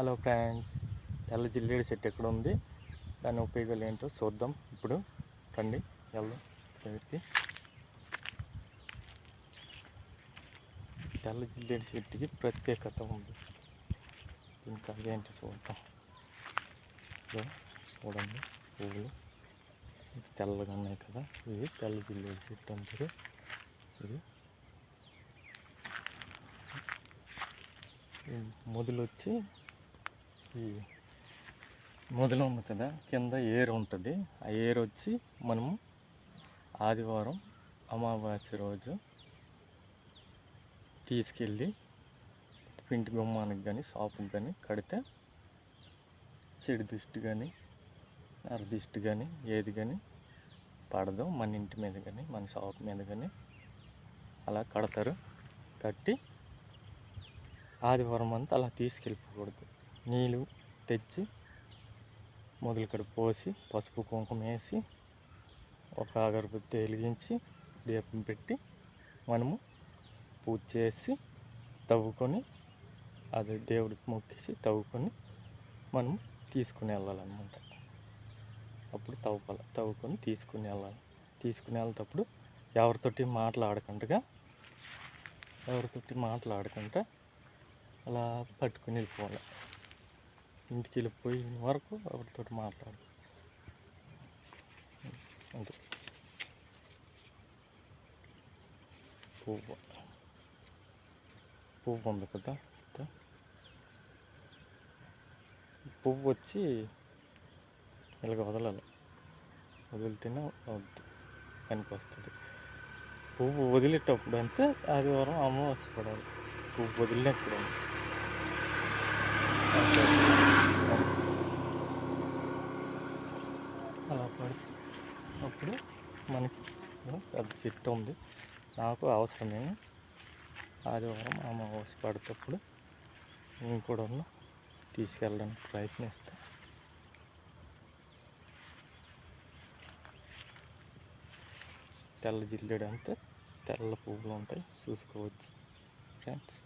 Hello friends తెల్ల జిల్లేడు చెట్టు ఎక్కడ ఉంది? దాని ఉపయోగాలు ఏంటో చూద్దాం. ఇప్పుడు రండి వెళ్దాం. దగ్గరికి తెల్ల జిల్లేడు చెట్టుకి ప్రత్యేకత ఉంది. ఇంకా ఏంటో చూద్దాం. ఇదిగో చూడండి. పువ్వులు ఇది తెల్లగా ఉన్నాయి కదా. ఇది తెల్ల జిల్లేడు చెట్టు అంటారు. ఇది. మొదలు వచ్చి ఈ మొదలు ఉంది కదా కింద ఏరు ఉంటుంది. ఆ ఏరు వచ్చి మనము ఆదివారం అమావాస్య రోజు తీసుకెళ్ళి ఇంటి గుమ్మానికి కానీ షాపుకి కానీ కడితే చెడు దిష్టి కానీ అర దిష్టి కానీ ఏది కానీ పడదు. మన ఇంటి మీద కానీ మన షాప్ మీద కానీ అలా కడతారు. కట్టి ఆదివారం అంతా అలా తీసుకెళ్ళిపోకూడదు. నీళ్ళు తెచ్చి మొదలు ఇక్కడ పోసి పసుపు కుంకుమ వేసి ఒక అగరబత్తి వెలిగించి దీపం పెట్టి మనము పూజ చేసి తవ్వుకొని అది దేవుడికి మొక్కేసి తవ్వుకొని మనం తీసుకుని వెళ్ళాలన్నమాట. అప్పుడు తవ్వాలి తవ్వుకొని తీసుకుని వెళ్ళాలి. తీసుకుని వెళ్ళేటప్పుడు ఎవరితోటి మాట్లాడకుండా ఎవరితోటి మాట్లాడకుండా అలా పట్టుకుని వెళ్ళిపోవాలి. ఇంటికి వెళ్ళిపోయిన వరకు ఎవరితో మాట్లాడు అంతే. పువ్వు. పువ్వు ఉంది కదా. పువ్వు వచ్చి ఇలాగ వదలాలి. వదిలితేనే వద్దు. పనికి వస్తుంది. పువ్వు వదిలేటప్పుడు అంతే ఆదివారం అమావాస్య పడాలి. పువ్వు వదిలినప్పుడు. అలా పడి అప్పుడు మనకి పెద్ద ఫిట్ ఉంది. నాకు అవసరమే ఆదివారం అమావాస్య పడేటప్పుడు నేను కూడా తీసుకెళ్ళడానికి ప్రయత్నిస్తాను తెల్ల జిల్లేడు అంటే తెల్ల పువ్వులు ఉంటాయి. చూసుకోవచ్చు ఫ్రెండ్స్